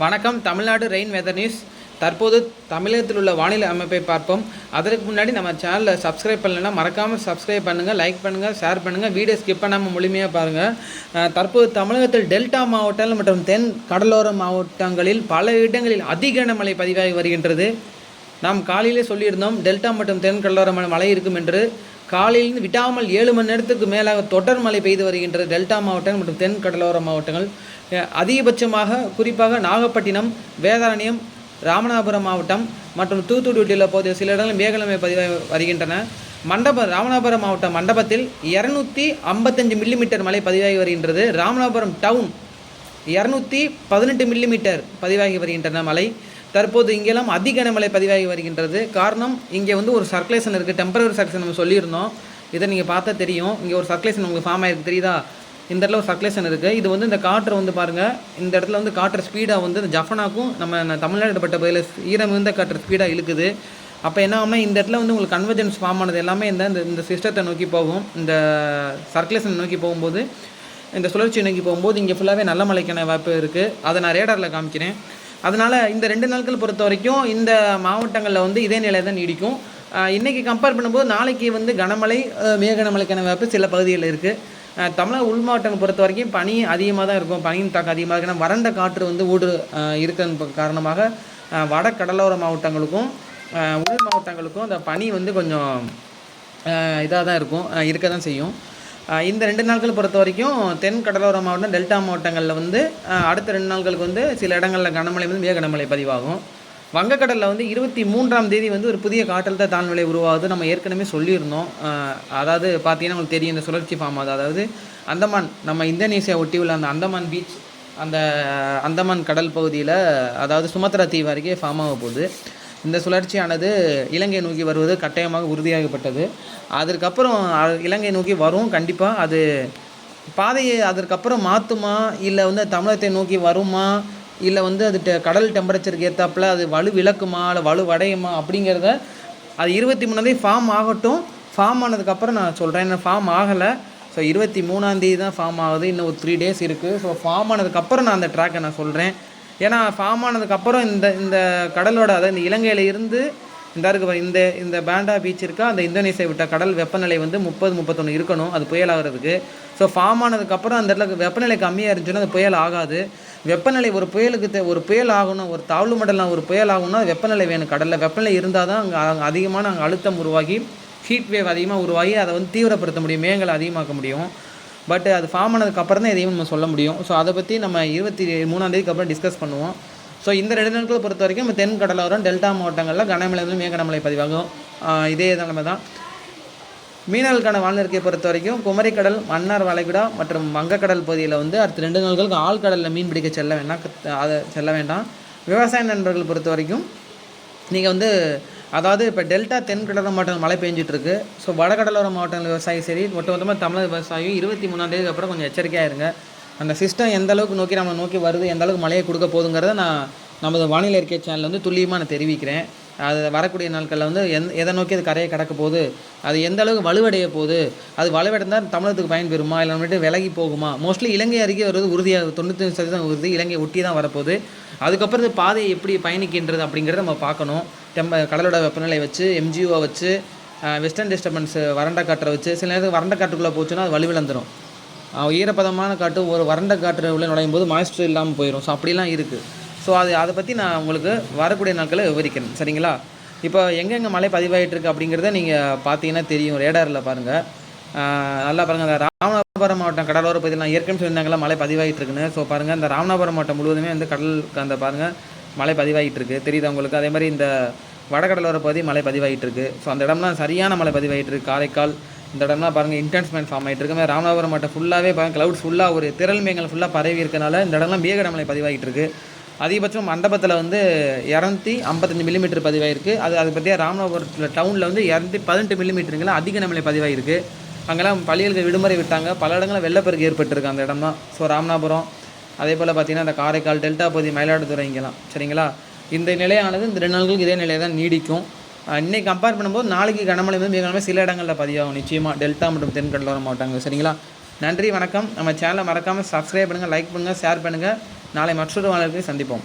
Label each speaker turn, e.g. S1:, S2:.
S1: வணக்கம் Tamil Nadu rain weather news தற்போது தமிழகத்தில் உள்ள வானிலை அமைப்பை பார்ப்போம். அதற்கு முன்னாடி நம்ம சேனலை சப்ஸ்கிரைப் பண்ணலைன்னா மறக்காமல் சப்ஸ்கிரைப் பண்ணுங்கள் லைக் பண்ணுங்கள் ஷேர் பண்ணுங்கள் வீடியோ ஸ்கிப் பண்ணாமல் முழுமையாக பாருங்கள் தற்போது தமிழகத்தில் டெல்டா மாவட்டங்கள் மற்றும் தென் கடலோர மாவட்டங்களில் பல இடங்களில் அதிக கனமழை பதிவாகி வருகின்றது. நாம் காலையிலே சொல்லியிருந்தோம் டெல்டா மற்றும் தென் கடலோர மழை இருக்கும் என்று. காலையிலிருந்து விடாமல் ஏழு மணி நேரத்துக்கு மேலாக தொடர் மழை பெய்து வருகின்றது டெல்டா மாவட்டங்கள் மற்றும் தென் கடலோர மாவட்டங்கள். அதிகபட்சமாக குறிப்பாக நாகப்பட்டினம் வேதாரண்யம் ராமநாதபுரம் மாவட்டம் மற்றும் தூத்துக்குடி உள்ளிட்ட போதிய சில இடங்களில் மேகலமை பதிவாகி வருகின்றன. மண்டபம் ராமநாதபுரம் மாவட்டம் மண்டபத்தில் இரநூத்தி ஐம்பத்தஞ்சு மில்லிமீட்டர் மழை பதிவாகி வருகின்றது. ராமநாதபுரம் டவுன் இரநூத்தி பதினெட்டு மில்லிமீட்டர் பதிவாகி வருகின்றன மழை. தற்போது இங்கெல்லாம் அதிக கனமழை பதிவாகி வருகின்றது. காரணம் இங்கே வந்து ஒரு சர்க்குலேஷன் இருக்குது டெம்பரரி சர்க்குலேஷன் நம்ம சொல்லியிருந்தோம். இதை நீங்கள் பார்த்தா தெரியும். இங்கே ஒரு சர்க்குலேஷன் உங்களுக்கு ஃபார்ம் ஆகிருக்கு தெரியுதா? இந்த இடத்துல ஒரு சர்க்குலேஷன் இருக்குது இது வந்து இந்த காற்று வந்து பாருங்கள் இந்த இடத்துல வந்து காற்று ஸ்பீடாக வந்து இந்த ஜஃபனாக்கும் நம்ம தமிழ்நாடு பட்ட பகுதியில் ஈரம் மிகுந்த காற்று ஸ்பீடாக இழுக்குது. அப்போ என்ன ஆகும்னா இந்த இடத்துல வந்து உங்களுக்கு கன்வர்ஜென்ஸ் ஃபார்ம் ஆனது எல்லாமே இந்த இந்த- இந்த சிஸ்டத்தை நோக்கி போகும். இந்த சர்க்குலேஷன் நோக்கி போகும்போது இந்த சுழற்சி நோக்கி போகும்போது இங்கே ஃபுல்லாகவே நல்ல மழைக்கான வாய்ப்பு இருக்குது அதை நான் ரேடாரில் காமிக்கிறேன். அதனால் இந்த ரெண்டு நாட்கள் பொறுத்த வரைக்கும் இந்த மாவட்டங்களில் வந்து இதே நிலை தான் நீடிக்கும். இன்றைக்கி கம்பேர் பண்ணும்போது நாளைக்கு வந்து கனமழை ஆஹ் மிக கனமழைக்கான வாய்ப்பு சில பகுதிகளில் இருக்குது தமிழக உள் மாவட்டங்கள் பொறுத்த வரைக்கும் பனி அதிகமாக தான் இருக்கும். பனியின் தாக்கம் அதிகமாக இருக்கும் வறண்ட காற்று வந்து ஊடு இருக்கிற காரணமாக வட கடலோர மாவட்டங்களுக்கும் உள் மாவட்டங்களுக்கும் அந்த பனி வந்து கொஞ்சம் இதாக தான் இருக்கும். இருக்க தான் செய்யும். இந்த ரெண்டு நாட்கள் பொறுத்த வரைக்கும் தென் கடலோர மாவட்டம் டெல்டா மாவட்டங்களில் வந்து அடுத்த ரெண்டு நாட்களுக்கு வந்து சில இடங்களில் கனமழை வந்து மிக கனமழை பதிவாகும். வங்கக்கடலில் வந்து இருபத்தி மூன்றாம் தேதி வந்து ஒரு புதிய காற்றழுத்த தாழ்நிலை உருவாகுது. நம்ம ஏற்கனவே சொல்லியிருந்தோம். அதாவது பார்த்தீங்கன்னா உங்களுக்கு தெரியும் இந்த சுழற்சி ஃபார்ம் ஆகுது அதாவது அந்தமான் நம்ம இந்தோனேசியா ஒட்டி உள்ள அந்த அந்தமான் பீச் அந்த அந்தமான் கடல் பகுதியில் அதாவது சுமத்ரா தீவு அருகே ஃபார்ம் ஆக போகுது. இந்த சுழற்சியானது இலங்கை நோக்கி வருவது கட்டாயமாக உறுதியாகப்பட்டது. அதற்கப்புறம் இலங்கை நோக்கி வரும் கண்டிப்பாக அது பாதையை அதற்கப்புறம் மாற்றுமா இல்லை வந்து தமிழகத்தை நோக்கி வருமா? இல்லை வந்து அது டெ- கடல் டெம்பரேச்சருக்கு ஏற்றாப்புல அது வலு விளக்குமா? இல்லை வலு வடையுமா? அப்படிங்கிறத அது இருபத்தி மூணாந்தேதி ஃபார்ம் ஆகட்டும். ஃபார்ம் ஆனதுக்கப்புறம் நான் சொல்கிறேன் இன்னும் ஃபார்ம் ஆகலை. ஸோ இருபத்தி மூணாந்தேதி தான் ஃபார்ம் ஆகுது. இன்னும் ஒரு த்ரீ டேஸ் இருக்குது ஸோ ஃபார்ம் ஆனதுக்கப்புறம் நான் அந்த ட்ராக்கை நான் சொல்கிறேன் ஏன்னா ஃபார்ம் ஆனதுக்கப்புறம் இந்த இந்த கடலோட அதாவது இந்த இலங்கையில் இருந்து இந்த இருக்கு இந்த இந்த பேண்டா பீச் இருக்கா அந்த இந்தோனேசியா விட்ட கடல் வெப்பநிலை வந்து முப்பது முப்பத்தொன்று இருக்கணும் அது புயல் ஆகிறதுக்கு. ஸோ ஃபார்ம் ஆனதுக்கப்புறம் அந்த இடத்துல வெப்பநிலை கம்மியாக இருந்துச்சுன்னா அது புயல் ஆகாது. வெப்பநிலை ஒரு புயலுக்கு தே ஒரு புயல் ஆகணும் ஒரு தாழ்வு மண்டலம் ஒரு புயல் ஆகணும்னா வெப்பநிலை வேணும். கடலில் வெப்பநிலை இருந்தால் தான் அங்கே அதிகமான அங்கே அழுத்தம் உருவாகி ஹீட் வேவ் அதிகமாக உருவாகி அதை வந்து தீவிரப்படுத்த முடியும் மேகங்களை அதிகமாக்க முடியும். பட் அது ஃபார்ம் ஆனதுக்கு அப்புறம் தான் எதையும் நம்ம சொல்ல முடியும். ஸோ அதை பற்றி நம்ம இருபத்தி மூணாந்தேதிக்கு அப்புறம் டிஸ்கஸ் பண்ணுவோம். ஸோ இந்த ரெண்டு நாட்களை பொறுத்த வரைக்கும் நம்ம தென் கடலோரம் டெல்டா மாவட்டங்களில் கனமழை வந்து பதிவாகும். இதே நிலைமை தான். மீனவர்களுக்கான வானிலை பொறுத்த வரைக்கும் குமரிக்கடல் மன்னார் வளைகுடா மற்றும் வங்கக்கடல் பகுதியில் வந்து அடுத்த ரெண்டு நாட்களுக்கு ஆழ்கடலில் மீன் பிடிக்க செல்ல வேண்டாம் அதை செல்ல வேண்டாம். விவசாய நண்பர்கள் பொறுத்த வரைக்கும் நீங்கள் வந்து அதாவது இப்போ டெல்டா தென் கடலோர மாவட்டங்கள் மழை பெஞ்சிட்ருக்கு. ஸோ வடகடலோர மாவட்டங்கள் விவசாயி சரி ஒட்டுமொத்தமாக தமிழக விவசாயம் இருபத்தி மூணாம் தேதிக்கு அப்புறம் கொஞ்சம் எச்சரிக்கையாக இருங்க. அந்த சிஸ்டம் எந்த அளவுக்கு நோக்கி நம்ம நோக்கி வருது எந்த அளவுக்கு மழையை கொடுக்க போதுங்கிறத நான் நமது வானிலை அறிக்கை சேனலில் வந்து துல்லியமாக நான் தெரிவிக்கிறேன். அது வரக்கூடிய நாட்களில் வந்து எந் எதை நோக்கி அது கரையை கடக்க போகுது? அது எந்த அளவுக்கு வலுவடைய போகுது? அது வலுவடைந்தால் தமிழகத்துக்கு பயன் பெறுமா? இல்லை வந்துட்டு விலகி போகுமா? மோஸ்ட்லி இலங்கை அருகே வருவது உறுதியாக தொண்ணூற்றி சதவீதம் உறுதி இலங்கை ஒட்டி தான் வரப்போகுது. அதுக்கப்புறம் இது பாதையை எப்படி பயணிக்கின்றது அப்படிங்கிறத நம்ம பார்க்கணும். டெம்ப கடலோட வெப்பநிலை வச்சு எம்ஜிஓ வச்சு வெஸ்டர்ன் டிஸ்டர்பன்ஸ் வறண்ட காற்றை வச்சு சில நேரத்துக்கு வறண்ட காற்றுக்குள்ளே போச்சுன்னா அது வலுவிழந்துடும் ஈரப்பதமான காற்று ஒரு வறண்ட காற்று உள்ளே நுழையும் போது மாய்ஸ்டர் இல்லாமல் போயிடும் ஸோ அப்படிலாம் இருக்குது ஸோ அது அதை பற்றி நான் உங்களுக்கு வரக்கூடிய நாட்களை விவரிக்கிறேன். சரிங்களா? இப்போ எங்கெங்கே மழை பதிவாகிட்டுருக்கு அப்படிங்கிறத நீங்கள் பார்த்தீங்கன்னா தெரியும். ரேடாரில் பாருங்கள் நல்லா பாருங்கள் அந்த ராமநாதபுரம் மாவட்டம் கடலோர பகுதியில் நான் ஏற்கனவே சொல்லியிருந்தாங்களா மழை பதிவாகிட்டுருக்குன்னு ஸோ பாருங்கள் இந்த ராமநாதபுரம் மாவட்டம் முழுவதுமே வந்து கடல் அந்த பாருங்கள் மழை பதிவாகிட்டுருக்கு தெரியுது தெரியுதா உங்களுக்கு? அதே மாதிரி இந்த வடகடலோர பகுதி மழை பதிவாகிட்டுருக்கு ஸோ அந்த இடம்லாம் சரியான மழை பதிவாகிட்டுருக்கு காரைக்கால் இந்த இடம்லாம் பாருங்கள் இன்டென்ஸ்மெண்ட் ஃபார்ம் ஆகிட்டு இருக்கு ராமநாதபுரம் மாவட்டம் ஃபுல்லாகவே பாருங்கள் க்ளவுட்ஸ் ஃபுல்லாக ஒரு திரள் மேகங்கள் ஃபுல்லாக பரவி இருக்கனால இந்த இடம்லாம் மேகட மழை பதிவாகிட்டு அதிகபட்சம் மண்டபத்தில் வந்து இரநூத்தி ஐம்பத்தஞ்சு மில்லிமீட்டர் பதிவாயிருக்கு. அது அதை பற்றியா ராமநாதபுரத்தில் டவுனில் வந்து இரநூத்தி பதினெட்டு மில்லிமீட்டருங்களா அதிக மழை பதிவாயிருக்கு. அங்கெல்லாம் பள்ளிகளுக்கு விடுமுறை விட்டாங்க. பல இடங்களில் வெள்ளப்பெருக்கு ஏற்பட்டிருக்கு அந்த இடம் தான் ஸோ ராமநாதபுரம் அதே போல் பார்த்தீங்கன்னா இந்த காரைக்கால் டெல்டா பகுதி மயிலாடுதுறை இங்கெல்லாம். சரிங்களா? இந்த நிலையானது இந்த ரெண்டு நாட்களுக்கு இதே நிலையை தான் நீடிக்கும். இன்றைக்கி கம்பேர் பண்ணும்போது நாளைக்கு கனமழை வந்து மிக சில இடங்களில் பதிவாகும். நிச்சயமாக டெல்டா மற்றும் தென்கடலோர மாவட்டங்கள். சரிங்களா? நன்றி வணக்கம். நம்ம சேனலை மறக்காமல் சப்ஸ்கிரைப் பண்ணுங்கள் லைக் பண்ணுங்கள் ஷேர் பண்ணுங்கள் நாளை மற்றொரு வானொலியை சந்திப்போம்.